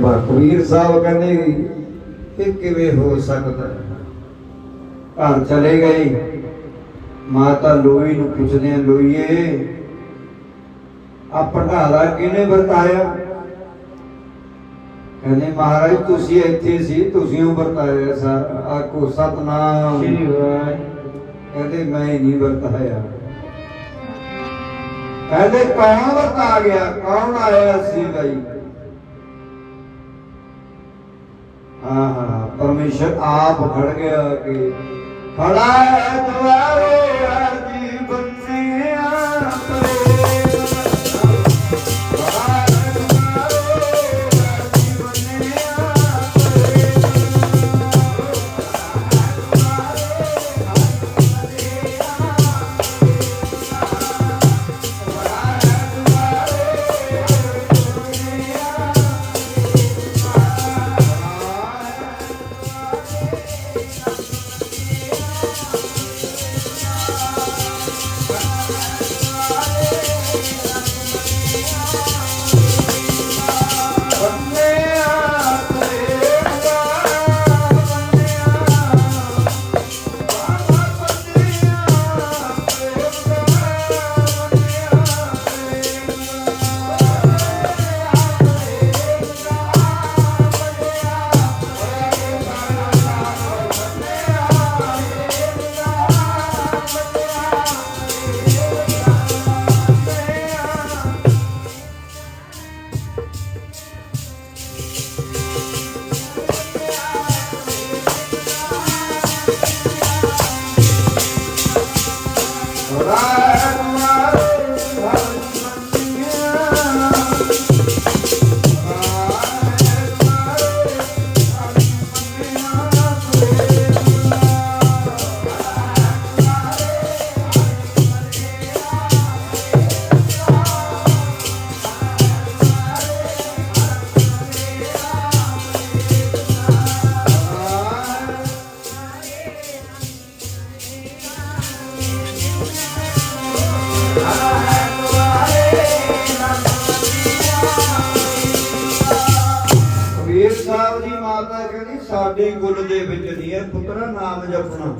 ਮਖਵੀਰ ਸਾਹਿਬ ਕਹਿੰਦੇ ਇਹ ਕਿਵੇਂ ਹੋ ਸਕਦਾ ਘਰ ਚਲੇ ਗਏ। ਮਾਤਾ ਲੋਈ ਨੂੰ ਪੁੱਛਦੇ ਆ ਲੋਈਏ ਆ ਭੰਡਾਰਾ ਕਿਹਨੇ ਵਰਤਾਇਆ? ਕਹਿੰਦੇ ਮਹਾਰਾਜ ਤੁਸੀਂ ਇੱਥੇ ਸੀ ਤੁਸੀਂ ਉਹ ਵਰਤਾਇਆ ਸਰ ਆਖੋ ਸਤਨਾਮ। ਸ੍ਰੀ ਵਾਹਿ ਕਹਿੰਦੇ ਮੈਂ ਹੀ ਨਹੀਂ ਵਰਤਾਇਆ। ਕਹਿੰਦੇ ਕੌਣ ਵਰਤਾ ਗਿਆ? ਕੌਣ ਆਇਆ ਸੀ ਭਾਈ ਹਾਂ ਹਾਂ ਪਰਮੇਸ਼ਰ ਆਪ ਖੜ ਗਿਆ ਕਿ ਖੜਾ ਹੈ ਦੁਆਰੇ Right. ਮਾਤਾ ਕਹਿੰਦੀ ਸਾਡੇ ਕੁਲ ਦੇ ਵਿੱਚ ਨਹੀਂ ਹੈ ਪੁੱਤਰਾ ਨਾਮ ਜਪਣਾ।